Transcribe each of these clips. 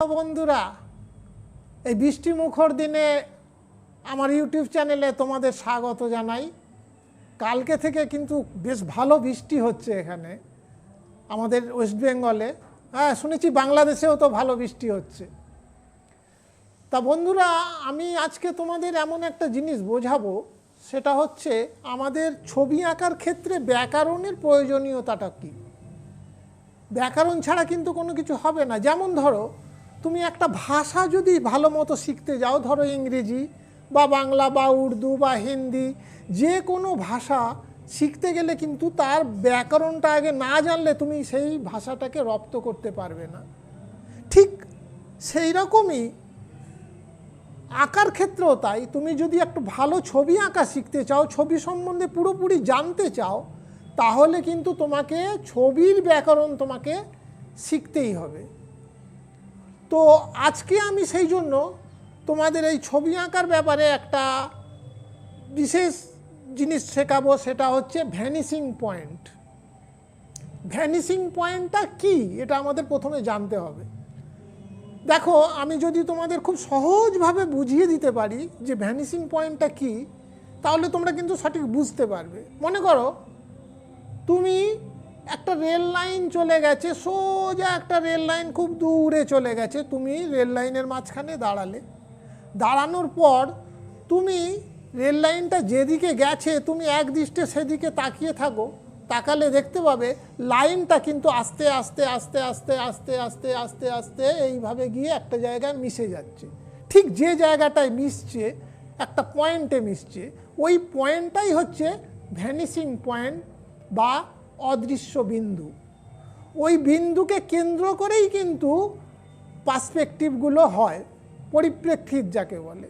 বন্ধুরা, এই বৃষ্টি মুখর দিনে আমার ইউটিউব চ্যানেলে তোমাদের স্বাগত জানাই। কালকে থেকে কিন্তু বেশ ভালো বৃষ্টি হচ্ছে এখানে, আমাদের ওয়েস্ট বেঙ্গলে। হ্যাঁ শুনেছি বাংলাদেশেও তো ভালো বৃষ্টি হচ্ছে। তা বন্ধুরা, আমি আজকে তোমাদের এমন একটা জিনিস বোঝাবো, সেটা হচ্ছে আমাদের ছবি আঁকার ক্ষেত্রে ব্যাকরণের প্রয়োজনীয়তাটা কী? ব্যাকরণ ছাড়া কিন্তু কোনো কিছু হবে না। যেমন ধরো তুমি একটা ভাষা যদি ভালো মতো শিখতে যাও, ধরো ইংরেজি বা বাংলা বা উর্দু বা হিন্দি, যে কোনো ভাষা শিখতে গেলে কিন্তু তার ব্যাকরণটা আগে না জানলে তুমি সেই ভাষাটাকে রপ্ত করতে পারবে না। ঠিক সেই রকমই আঁকার ক্ষেত্রেও তাই। তুমি যদি একটু ভালো ছবি আঁকা শিখতে চাও, ছবি সম্বন্ধে পুরোপুরি জানতে চাও, তাহলে কিন্তু তোমাকে ছবির ব্যাকরণ তোমাকে শিখতেই হবে। তো আজকে আমি সেই জন্য তোমাদের এই ছবি আঁকার ব্যাপারে একটা বিশেষ জিনিস শেখাবো, সেটা হচ্ছে ভ্যানিসিং পয়েন্ট ভ্যানিসিং পয়েন্টটা কি? এটা আমাদের প্রথমে জানতে হবে। দেখো, আমি যদি তোমাদের খুব সহজভাবে বুঝিয়ে দিতে পারি যে ভ্যানিসিং পয়েন্টটা কি, তাহলে তোমরা কিন্তু সঠিক বুঝতে পারবে। মনে করো, তুমি একটা রেল লাইন চলে গেছে, সোজা একটা রেল লাইন খুব দূরে চলে গেছে। তুমি রেল লাইনের মাঝখানে দাঁড়ালে। দাঁড়ানোর পর তুমি রেল লাইনটা যেদিকে গেছে, তুমি এক দৃষ্টে সেদিকে তাকিয়ে থাকো। তাকালে দেখতে পাবে লাইনটা কিন্তু আস্তে আস্তে আস্তে আস্তে আস্তে আস্তে আস্তে আস্তে এইভাবে গিয়ে একটা জায়গায় মিশে যাচ্ছে। ঠিক যে জায়গাটায় মিশছে, একটা পয়েন্টে মিশছে। ওই পয়েন্টটাই হচ্ছে ভ্যানিসিং পয়েন্ট বা অদৃশ্য বিন্দু। ওই বিন্দুকে কেন্দ্র করেই কিন্তু পার্সপেক্টিভগুলো হয়, পরিপ্রেক্ষিত যাকে বলে।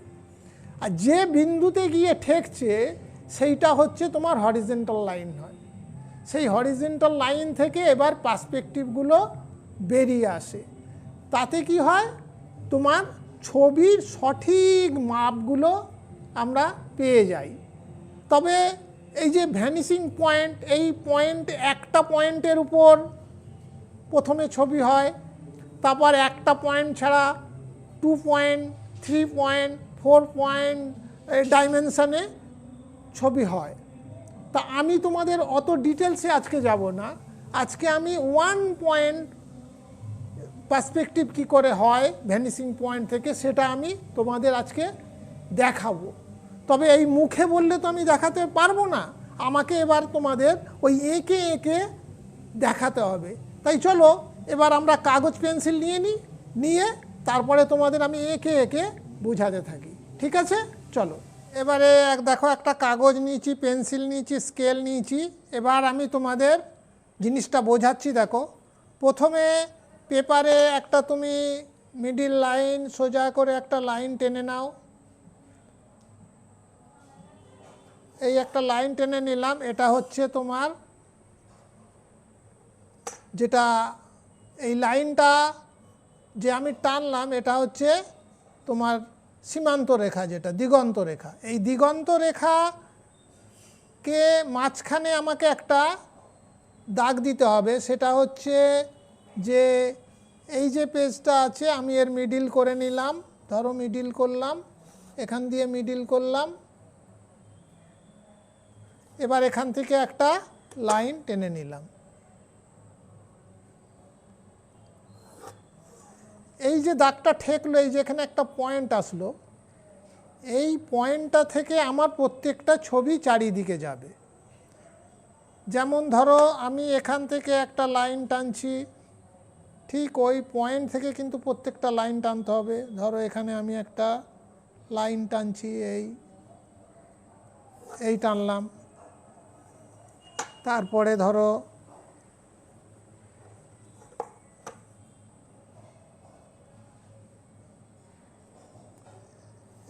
আর যে বিন্দুতে গিয়ে ঠেকছে, সেইটা হচ্ছে তোমার হরিজেন্টাল লাইন হয়। সেই হরিজেন্টাল লাইন থেকে এবার পার্সপেক্টিভগুলো বেরিয়ে আসে। তাতে কি হয়? তোমার ছবির সঠিক মাপগুলো আমরা পেয়ে যাই। তবে এই যে ভ্যানিসিং পয়েন্ট, এই পয়েন্ট একটা পয়েন্টের উপর প্রথমে ছবি হয়, তারপর একটা পয়েন্ট ছাড়া two point three point four point ডাইমেনশানে ছবি হয়। তা আমি তোমাদের অত ডিটেলসে আজকে যাব না। আজকে আমি ওয়ান পয়েন্ট পার্সপেক্টিভ কি করে হয় ভ্যানিসিং পয়েন্ট থেকে সেটা আমি তোমাদের আজকে দেখাবো। তবে এই মুখে বললে তো আমি দেখাতে পারব না। আমাকে এবার তোমাদের ওই এঁকে এঁকে দেখাতে হবে। তাই চলো, এবার আমরা কাগজ পেন্সিল নিয়ে নিই, নিয়ে তারপরে তোমাদের আমি এঁকে এঁকে বুঝাতে থাকি। ঠিক আছে? চলো। এবারে এক, দেখো একটা কাগজ নিয়েছি, পেন্সিল নিয়েছি, স্কেল নিয়েছি। এবার আমি তোমাদের জিনিসটা বোঝাচ্ছি, দেখো। প্রথমে পেপারে একটা তুমি মিডিল লাইন সোজা করে একটা লাইন টেনে নাও। এই একটা লাইন টেনে নিলাম, এটা হচ্ছে তোমার যেটা এই লাইনটা যে আমি টানলাম, এটা হচ্ছে তোমার সীমান্ত রেখা যেটা, দিগন্ত রেখা। এই দিগন্ত রেখাকে মাঝখানে আমাকে একটা দাগ দিতে হবে, সেটা হচ্ছে যে এই যে পেজটা আছে, আমি এর মিডিল করে নিলাম, ধরো মিডিল করলাম, এখান দিয়ে মিডিল করলাম। এবার এখান থেকে একটা লাইন টেনে নিলাম। এই যে দাগটা ঠেকলো, এই যে এখানে একটা পয়েন্ট আসলো, এই পয়েন্টটা থেকে আমার প্রত্যেকটা ছবি চারিদিকে যাবে। যেমন ধরো, আমি এখান থেকে একটা লাইন টানছি, ঠিক ওই পয়েন্ট থেকে কিন্তু প্রত্যেকটা লাইন টানতে হবে। ধরো, এখানে আমি একটা লাইন টানছি, এই এই টানলাম। তারপরে ধরো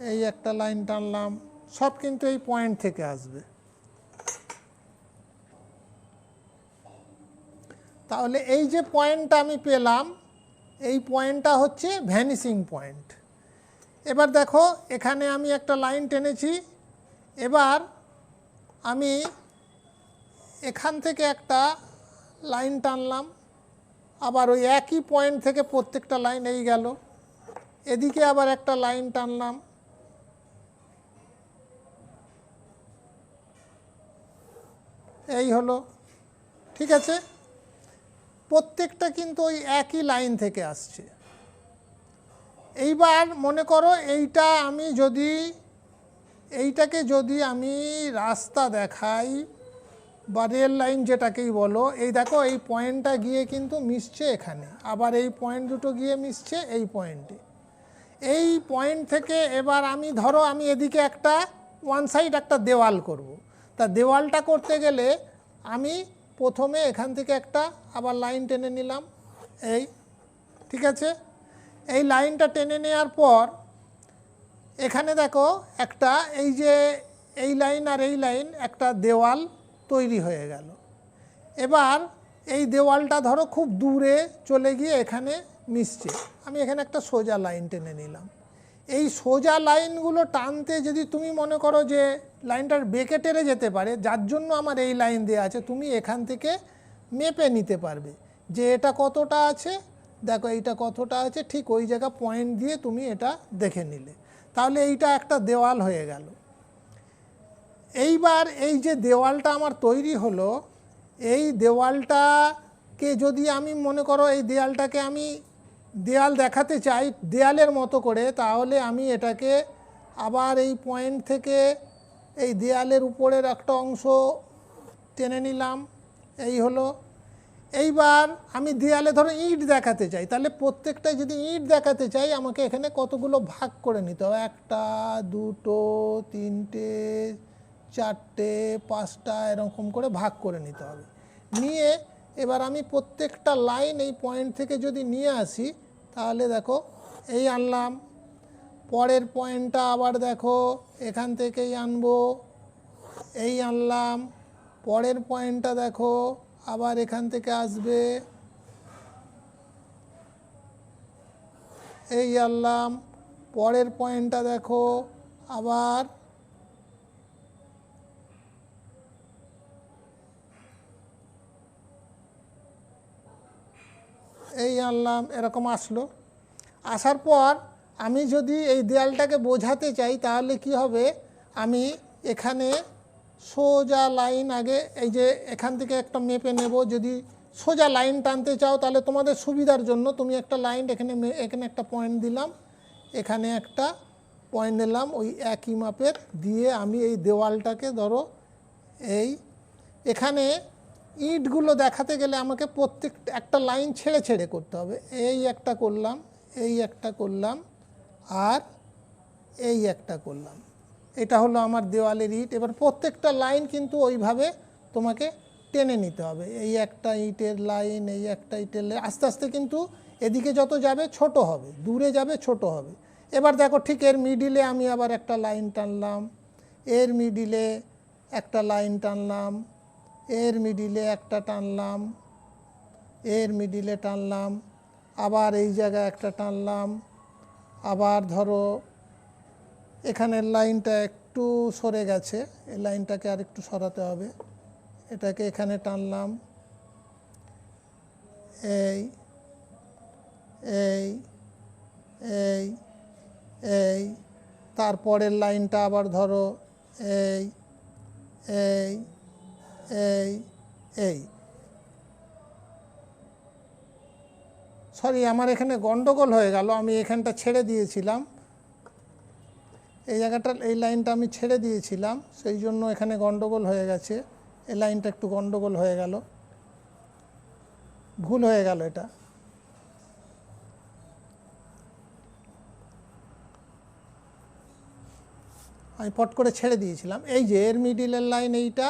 এই একটা লাইন টানলাম, সব কিন্তু এই পয়েন্ট থেকে আসবে। তাহলে এই যে পয়েন্টটা আমি পেলাম, এই পয়েন্টটা হচ্ছে ভ্যানিসিং পয়েন্ট এবার দেখো, এখানে আমি একটা লাইন টেনেছি, এবার আমি এখান থেকে একটা লাইন টানলাম। আবার ওই একই পয়েন্ট থেকে প্রত্যেকটা লাইন এই গেল। এদিকে আবার একটা লাইন টানলাম। এই হলো, ঠিক আছে? প্রত্যেকটা কিন্তু ওই একই লাইন থেকে আসছে। এইবার মনে করো এইটা আমি যদি, এইটাকে যদি আমি রাস্তা দেখাই বা রেল লাইন যেটাকেই বলো, এই দেখো, এই পয়েন্টটা গিয়ে কিন্তু মিশছে এখানে। আবার এই পয়েন্ট দুটো গিয়ে মিশছে এই পয়েন্টে এই পয়েন্ট থেকে এবার আমি, ধরো, আমি এদিকে একটা ওয়ান সাইড একটা দেওয়াল করব। তা দেওয়ালটা করতে গেলে আমি প্রথমে এখান থেকে একটা আবার লাইন টেনে নিলাম, এই, ঠিক আছে? এই লাইনটা টেনে নেওয়ার পর, এখানে দেখো একটা, এই যে, এই লাইন আর এই লাইন একটা দেওয়াল তৈরি হয়ে গেল। এবার এই দেওয়ালটা ধরো খুব দূরে চলে গিয়ে এখানে মিশছে। আমি এখানে একটা সোজা লাইন টেনে নিলাম। এই সোজা লাইনগুলো টানতে যদি তুমি মনে করো যে লাইনটার বেঁকে টেরে যেতে পারে, যার জন্য আমার এই লাইন দেওয়া আছে, তুমি এখান থেকে মেপে নিতে পারবে যে এটা কতটা আছে। দেখো এইটা কতটা আছে, ঠিক ওই জায়গা পয়েন্ট দিয়ে তুমি এটা দেখে নিলে। তাহলে এইটা একটা দেওয়াল হয়ে গেল। এইবার এই যে দেওয়ালটা আমার তৈরি হলো, এই দেওয়ালটাকে যদি আমি মনে করো এই দেয়ালটাকে আমি দেয়াল দেখাতে চাই দেয়ালের মতো করে, তাহলে আমি এটাকে আবার এই পয়েন্ট থেকে এই দেয়ালের উপরের একটা অংশ টেনে নিলাম। এই হলো। এইবার আমি দেয়ালে ধরো ইট দেখাতে চাই, তাহলে প্রত্যেকটাই যদি ইট দেখাতে চাই, আমাকে এখানে কতগুলো ভাগ করে নিতে হবে? একটা, দুটো, তিনটে চারটে, পাঁচটা এরকম করে ভাগ করে নিতে হবে। নিয়ে এবার আমি প্রত্যেকটা লাইন এই পয়েন্ট থেকে যদি নিয়ে আসি, তাহলে দেখো এই আনলাম, পরের পয়েন্টটা আবার দেখো, এখান থেকেই আনব, এই আনলাম, পরের পয়েন্টটা দেখো, আবার এখান থেকে আসবে। এই আনলাম, পরের পয়েন্টটা দেখো, আবার এই আনলাম, এরকম আসলো। আসার পর আমি যদি এই দেয়ালটাকে বোঝাতে চাই, তাহলে কি হবে? আমি এখানে সোজা লাইন আগে, এই যে এখান থেকে একটা মেপে নেব। যদি সোজা লাইন টানতে চাও, তাহলে তোমাদের সুবিধার জন্য তুমি একটা লাইন এখানে এখানে একটা পয়েন্ট দিলাম। এখানে একটা পয়েন্ট নিলাম, ওই একই মাপের, দিয়ে আমি এই দেওয়ালটাকে ধরো, এই এখানে ইটগুলো দেখাতে গেলে আমাকে প্রত্যেক, একটা লাইন ছেড়ে ছেড়ে করতে হবে। এই একটা করলাম, এই একটা করলাম, আর এই একটা করলাম। এটা হলো আমার দেওয়ালের ইট। এবার প্রত্যেকটা লাইন কিন্তু ওইভাবে তোমাকে টেনে নিতে হবে। এই একটা ইটের লাইন, এই একটা ইটের লাইন আস্তে আস্তে কিন্তু এদিকে যত যাবে ছোট হবে, দূরে যাবে ছোট হবে। এবার দেখো ঠিক এর মিডিলে আমি আবার একটা লাইন টানলাম, এর মিডিলে একটা লাইন টানলাম এর মিডিলে একটা টানলাম, এর মিডিলে টানলাম, আবার এই জায়গায় একটা টানলাম, আবার ধরো এখানের লাইনটা একটু সরে গেছে, এই লাইনটাকে আর একটু সরাতে হবে, এটাকে এখানে টানলাম, এই এই এই এই, তারপরের লাইনটা আবার ধরো, এই এই এই এই। সরি আমার এখানে গন্ডগোল হয়ে গেল, আমি এখানটা ছেড়ে দিয়েছিলাম। এই জায়গাটা, এই লাইনটা আমি ছেড়ে দিয়েছিলাম, সেই জন্য এখানে গন্ডগোল হয়ে গেছে। এই লাইনটা একটু গন্ডগোল হয়ে গেল। ভুল হয়ে গেল এটা। আমি পট করে ছেড়ে দিয়েছিলাম। এই যে, এর মিডিলের লাইন এইটা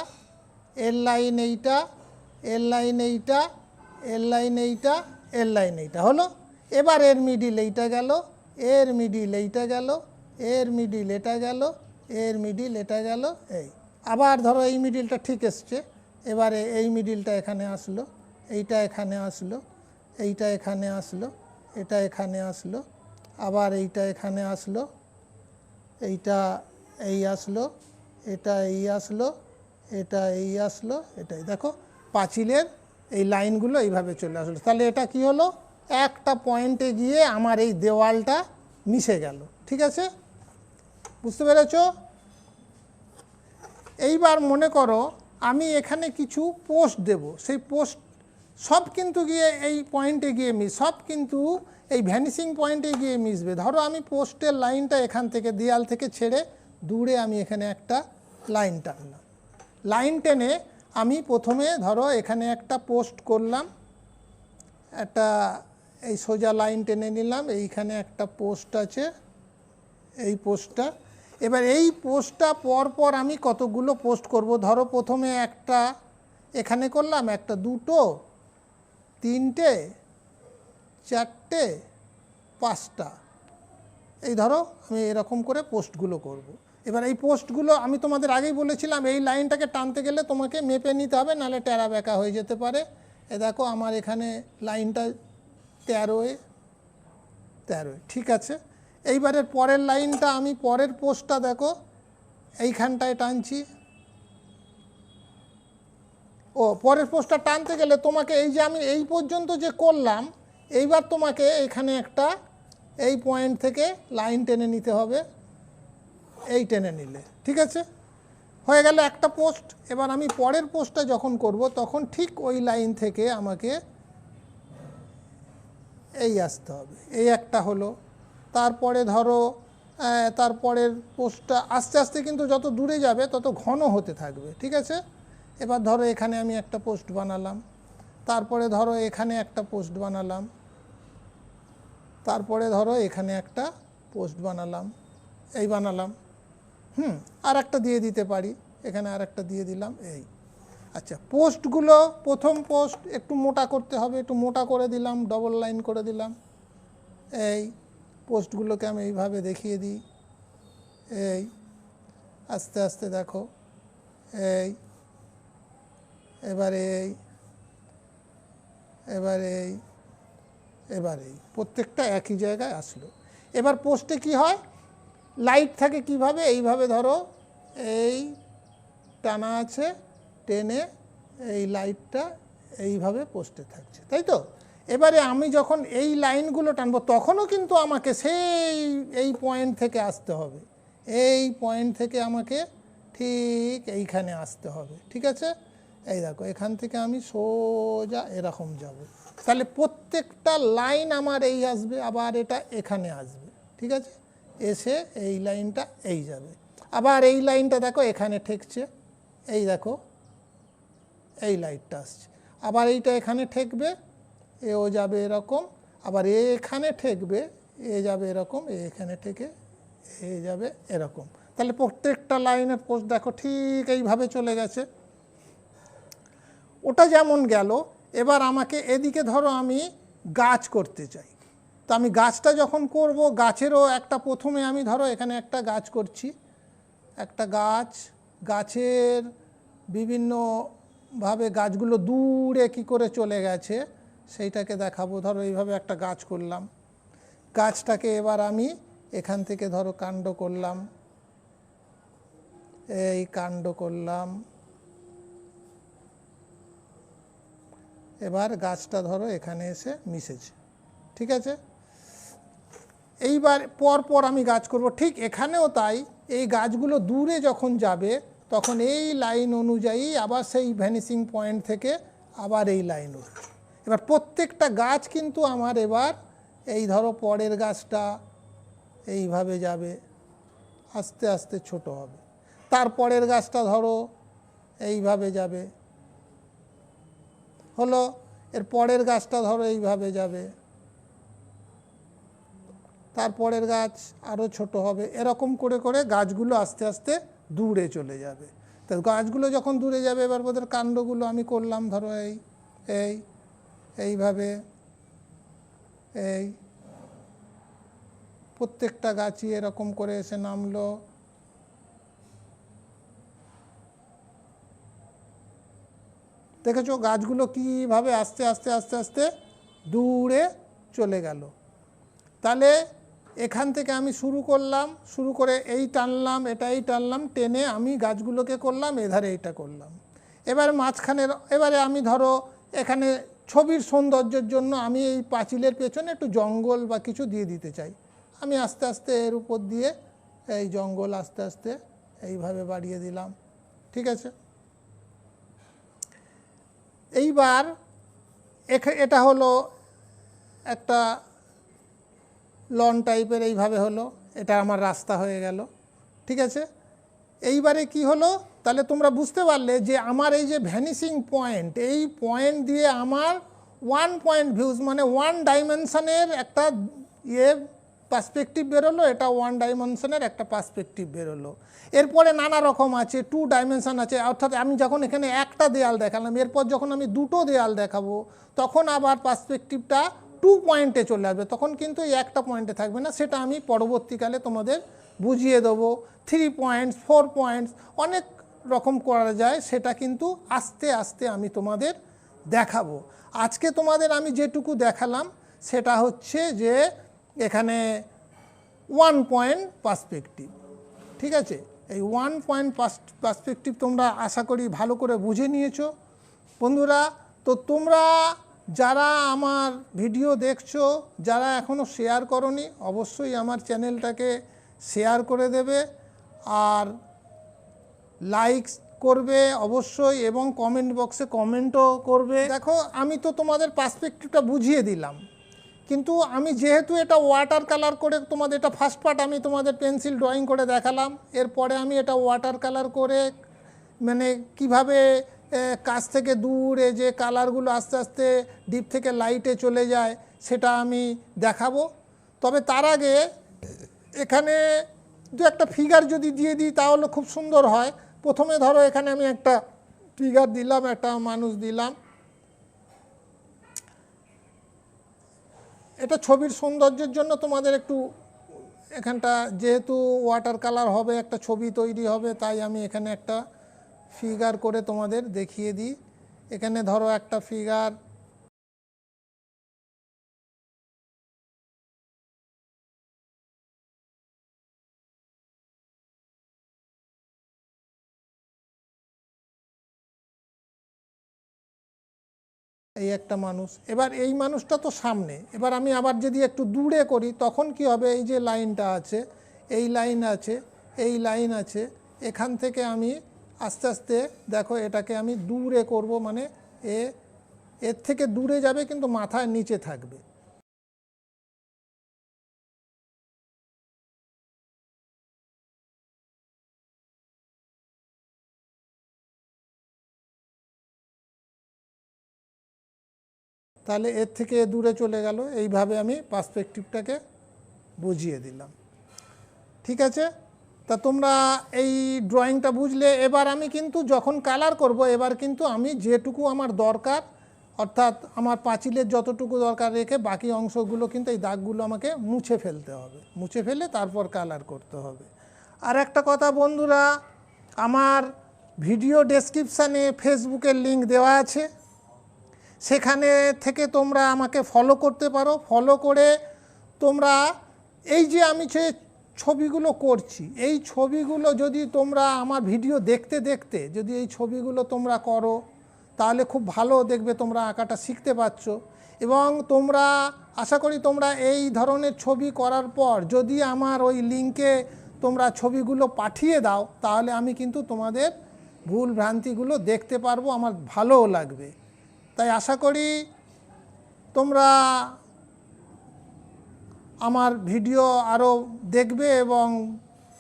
এর লাইন এইটা, এর লাইন এইটা, এর লাইন এইটা, এর লাইন এইটা হলো। এবার এর মিডিল এইটা গেল, এর মিডিল এইটা গেল, এর মিডিল এটা গেল, এর মিডিল এটা গেল, এই। আবার ধরো এই মিডিলটা ঠিক এসছে, এবারে এই মিডিলটা এখানে আসলো, এইটা এখানে আসলো, এইটা এখানে আসলো, এটা এখানে আসলো, আবার এইটা এখানে আসলো, এইটা এই আসলো, এটা এই আসলো এটা এই আসলো এটাই দেখো, পাঁচিলের এই লাইনগুলো এইভাবে চলে আসলো। তাহলে এটা কি হলো? একটা পয়েন্টে গিয়ে আমার এই দেওয়ালটা মিশে গেল, ঠিক আছে? বুঝতে পেরেছ? এইবার মনে করো, আমি এখানে কিছু পোস্ট দেব। সেই পোস্ট সব কিন্তু গিয়ে এই পয়েন্টে গিয়ে মিস সব কিন্তু এই ভ্যানিসিং পয়েন্টে গিয়ে মিশবে। ধরো আমি পোস্টের লাইনটা এখান থেকে দেয়াল থেকে ছেড়ে দূরে আমি এখানে একটা লাইন টানলাম। লাইন টেনে আমি প্রথমে ধরো এখানে একটা পোস্ট করলাম, একটা এই সোজা লাইন টেনে নিলাম, এইখানে একটা পোস্ট আছে, এই পোস্টটা। এবার এই পোস্টটা পর পর আমি কতগুলো পোস্ট করব? ধরো প্রথমে একটা এখানে করলাম, একটা দুটো, তিনটে, চারটে, পাঁচটা। এই ধরো আমি এরকম করে পোস্টগুলো করব। এবার এই পোস্টগুলো আমি তোমাদের আগেই বলেছিলাম, এই লাইনটাকে টানতে গেলে তোমাকে মেপে নিতে হবে, নাহলে টেরা বেঁকা হয়ে যেতে পারে। এ দেখো আমার এখানে লাইনটা তেরোয় তেরোয়, ঠিক আছে? এইবারের পরের লাইনটা আমি পরের পোস্টটা দেখো, এইখানটায় টানছি। ও, পরের পোস্টটা টানতে গেলে তোমাকে এই যে আমি এই পর্যন্ত যে করলাম, এইবার তোমাকে এখানে একটা এই পয়েন্ট থেকে লাইন টেনে নিতে হবে। এই টেনে নিলে, ঠিক আছে? হয়ে গেল একটা পোস্ট, এবার আমি পরের পোস্টটা যখন করব, তখন ঠিক ওই লাইন থেকে আমাকে এই আসতে হবে। এই একটা হলো, তারপরে ধরো তারপরের পোস্টটা আস্তে আস্তে কিন্তু যত দূরে যাবে, তত ঘন হতে থাকবে, ঠিক আছে? এবার ধরো এখানে আমি একটা পোস্ট বানালাম, তারপরে ধরো এখানে একটা পোস্ট বানালাম, তারপরে ধরো এখানে একটা পোস্ট বানালাম, এই বানালাম। হুম আর একটা দিয়ে দিতে পারি। এখানে আর একটা দিয়ে দিলাম, এই। আচ্ছা পোস্টগুলো, প্রথম পোস্ট একটু মোটা করতে হবে, একটু মোটা করে দিলাম ডবল লাইন করে দিলাম। এই, পোস্টগুলোকে আমি এইভাবে দেখিয়ে দিই। এই, আস্তে আস্তে দেখো। এই, এবারে এই এবারে এই, এবার এই। প্রত্যেকটা একই জায়গায় আসলো। এবার পোস্টে কি হয়? লাইট থাকে কীভাবে? এইভাবে ধরো, এই টানা আছে, টেনে এই লাইটটা এইভাবে পোস্টে থাকছে, তাই তো? এবারে আমি যখন এই লাইনগুলো টানবো, তখনও কিন্তু আমাকে সেই, এই পয়েন্ট থেকে আসতে হবে। এই পয়েন্ট থেকে আমাকে ঠিক এইখানে আসতে হবে, ঠিক আছে? এই দেখো, এখান থেকে আমি সোজা এরকম যাব। তাহলে প্রত্যেকটা লাইন আমার এই আসবে, আবার এটা এখানে আসবে, ঠিক আছে? এসে এই লাইনটা এই যাবে। আবার এই লাইনটা দেখো, এখানে ঠেকছে। এই দেখো, এই লাইটটা আসছে। আবার এইটা এখানে ঠেকবে, এও যাবে এরকম। আবার এ এখানে ঠেকবে, এ যাবে এরকম, এ এখানে ঠেকে, এ যাবে এরকম। তাহলে প্রত্যেকটা লাইনের পোস্ট দেখো, ঠিক এইভাবে চলে গেছে। ওটা যেমন গেল, এবার আমাকে এদিকে ধরো আমি গাছ করতে চাই। তো আমি গাছটা যখন করব, গাছেরও একটা প্রথমে আমি ধরো এখানে একটা গাছ করছি। একটা গাছ, গাছের বিভিন্নভাবে গাছগুলো দূরে কি করে চলে গেছে, সেইটাকে দেখাবো। ধরো এইভাবে একটা গাছ করলাম। গাছটাকে এবার আমি এখান থেকে ধরো কাণ্ড করলাম। এই কাণ্ড করলাম। এবার গাছটা ধরো এখানে এসে মিশেছে। ঠিক আছে? এইবার পর পর আমি গাছ করব। ঠিক এখানেও তাই, এই গাছগুলো দূরে যখন যাবে, তখন এই লাইন অনুযায়ী আবার সেই ভ্যানিসিং পয়েন্ট থেকে আবার এই লাইন উঠবে এবার প্রত্যেকটা গাছ কিন্তু আমার এবার এই ধরো পরের গাছটা এইভাবে যাবে, আস্তে আস্তে ছোট হবে। তারপরের গাছটা ধরো এইভাবে যাবে। হলো, এর পরের গাছটা ধরো এইভাবে যাবে। তারপরের গাছ আরও ছোট হবে। এরকম করে করে গাছগুলো আস্তে আস্তে দূরে চলে যাবে। তো গাছগুলো যখন দূরে যাবে, এবার ওদের কাণ্ডগুলো আমি করলাম, ধরো এই এই, এইভাবে, এই। প্রত্যেকটা গাছই এরকম করে এসে নামলো। দেখেছ গাছগুলো কীভাবে আস্তে আস্তে আস্তে আস্তে দূরে চলে গেল। তাহলে এখান থেকে আমি শুরু করলাম, শুরু করে এই টানলাম এটা এই টানলাম, টেনে আমি গাছগুলোকে করলাম, এধারে এইটা করলাম। এবার মাঝখানের, এবারে আমি ধরো এখানে ছবির সৌন্দর্যের জন্য আমি এই পাঁচিলের পেছনে একটু জঙ্গল বা কিছু দিয়ে দিতে চাই। আমি আস্তে আস্তে এর উপর দিয়ে এই জঙ্গল আস্তে আস্তে এইভাবে বাড়িয়ে দিলাম, ঠিক আছে? এইবার এটা হলো একটা লন টাইপের এইভাবে হলো, এটা আমার রাস্তা হয়ে গেল, ঠিক আছে? এইবারে কি হলো? তাহলে তোমরা বুঝতে পারলে যে আমার এই যে ভ্যানিসিং পয়েন্ট এই পয়েন্ট দিয়ে আমার ওয়ান পয়েন্ট ভিউজ মানে ওয়ান ডাইমেনশনের একটা ইয়ে পার্সপেক্টিভ বেরোলো, এটা ওয়ান ডাইমেনশনের একটা পার্সপেক্টিভ বেরোলো। এরপরে নানা রকম আছে টু ডাইমেনশন আছে, অর্থাৎ আমি যখন এখানে একটা দেয়াল দেখালাম, এরপর যখন আমি দুটো দেয়াল দেখাবো, তখন আবার পার্সপেক্টিভটা টু পয়েন্টে চলে আসবে, তখন কিন্তু এই একটা পয়েন্টে থাকবে না, সেটা আমি পরবর্তীকালে তোমাদের বুঝিয়ে দেবো। থ্রি পয়েন্টস ফোর পয়েন্টস অনেক রকম করা যায়, সেটা কিন্তু আস্তে আস্তে আমি তোমাদের দেখাবো। আজকে তোমাদের আমি যেটুকু দেখালাম, সেটা হচ্ছে যে এখানে ওয়ান পয়েন্ট পার্সপেক্টিভ ঠিক আছে? এই ওয়ান পয়েন্ট পার্সপেক্টিভ তোমরা আশা করি ভালো করে বুঝে নিয়েছো। বন্ধুরা, তো তোমরা যারা আমার ভিডিও দেখছ, যারা এখনও শেয়ার করনি, অবশ্যই আমার চ্যানেলটাকে শেয়ার করে দেবে আর লাইক করবে অবশ্যই এবং কমেন্ট বক্সে কমেন্টও করবে। দেখো, আমি তো তোমাদের পার্সপেক্টিভটা বুঝিয়ে দিলাম, কিন্তু আমি যেহেতু এটা ওয়াটার কালার করে তোমাদের, এটা ফার্স্ট পার্ট আমি তোমাদের পেন্সিল ড্রয়িং করে দেখালাম, এরপরে আমি এটা ওয়াটার কালার করে মানে কীভাবে কাছ থেকে দূরে যে কালারগুলো আস্তে আস্তে ডিপ থেকে লাইটে চলে যায়, সেটা আমি দেখাবো। তবে তার আগে এখানে দু একটা ফিগার যদি দিয়ে দিই, তাহলে খুব সুন্দর হয়। প্রথমে ধরো, এখানে আমি একটা ফিগার দিলাম, একটা মানুষ দিলাম। এটা ছবির সৌন্দর্যের জন্য তোমাদের একটু এখানটা যেহেতু ওয়াটার কালার হবে, একটা ছবি তৈরি হবে, তাই আমি এখানে একটা ফিগার করে তোমাদের দেখিয়ে দিই। এখানে ধরো একটা ফিগার এই একটা মানুষ। এবার এই মানুষটা তো সামনে। এবার আমি আবার যদি একটু দূরে করি, তখন কি হবে? এই যে লাইনটা আছে, এই লাইন আছে, এই লাইন আছে, এখান থেকে আমি আস্তে আস্তে দেখো এটাকে আমি দূরে করব মানে এ, এর থেকে দূরে যাবে কিন্তু মাথার নিচে থাকবে। তাহলে এর থেকে দূরে চলে গেল, এইভাবে আমি পার্সপেক্টিভটাকে বুঝিয়ে দিলাম। ঠিক আছে? তা তোমরা এই ড্রয়িংটা বুঝলে। এবার আমি কিন্তু যখন কালার করব, এবার কিন্তু আমি যেটুকু আমার দরকার, অর্থাৎ আমার পাঁচিলের যতটুকু দরকার রেখে বাকি অংশগুলো কিন্তু এই দাগগুলো আমাকে মুছে ফেলতে হবে। মুছে ফেলে তারপর কালার করতে হবে। আর একটা কথা বন্ধুরা, আমার ভিডিও ডেসক্রিপশানে ফেসবুকের লিংক দেওয়া আছে। সেখানে থেকে তোমরা আমাকে ফলো করতে পারো। ফলো করে তোমরা এই যে আমি যে ছবিগুলো করছি। এই ছবিগুলো যদি তোমরা আমার ভিডিও দেখতে দেখতে যদি এই ছবিগুলো তোমরা করো, তাহলে খুব ভালো দেখবে তোমরা আঁকাটা শিখতে পারছ। এবং তোমরা, আশা করি তোমরা এই ধরনের ছবি করার পর যদি আমার ওই লিঙ্কে তোমরা ছবিগুলো পাঠিয়ে দাও, তাহলে আমি কিন্তু তোমাদের ভুল ভ্রান্তিগুলো দেখতে পারব, আমার ভালোও লাগবে। তাই আশা করি তোমরা আমার ভিডিও আরও দেখবে এবং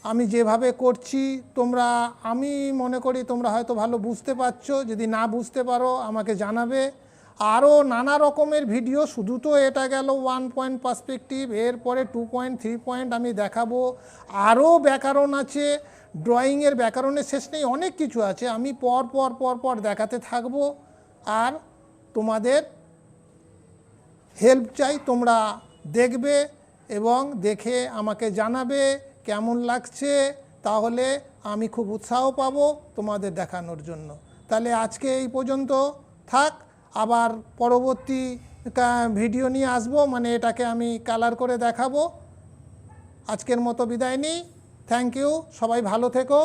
আমি যেভাবে করছি, তোমরা, আমি মনে করি তোমরা হয়তো ভালো বুঝতে পারছ, যদি না বুঝতে পারো আমাকে জানাবে। আরও নানা রকমের ভিডিও, শুধু তো এটা গেল ওয়ান পয়েন্ট পার্সপেক্টিভ এরপরে টু পয়েন্ট থ্রি পয়েন্ট আমি দেখাবো। আরও ব্যাকরণ আছে ড্রয়িংয়ের ব্যাকরণের শেষ নেই, অনেক কিছু আছে, আমি পর পর পর পর দেখাতে থাকব। আর তোমাদের হেল্প চাই, তোমরা দেখবে। এবং দেখে আমাকে জানাবে কেমন লাগছে, তাহলে আমি খুব উৎসাহ পাব তোমাদের দেখানোর জন্য। তাহলে আজকে এই পর্যন্ত থাক, আবার পরবর্তী ভিডিও নিয়ে আসব মানে এটাকে আমি কালার করে দেখাবো। আজকের মতো বিদায় নিই থ্যাংক ইউ সবাই ভালো থেকো।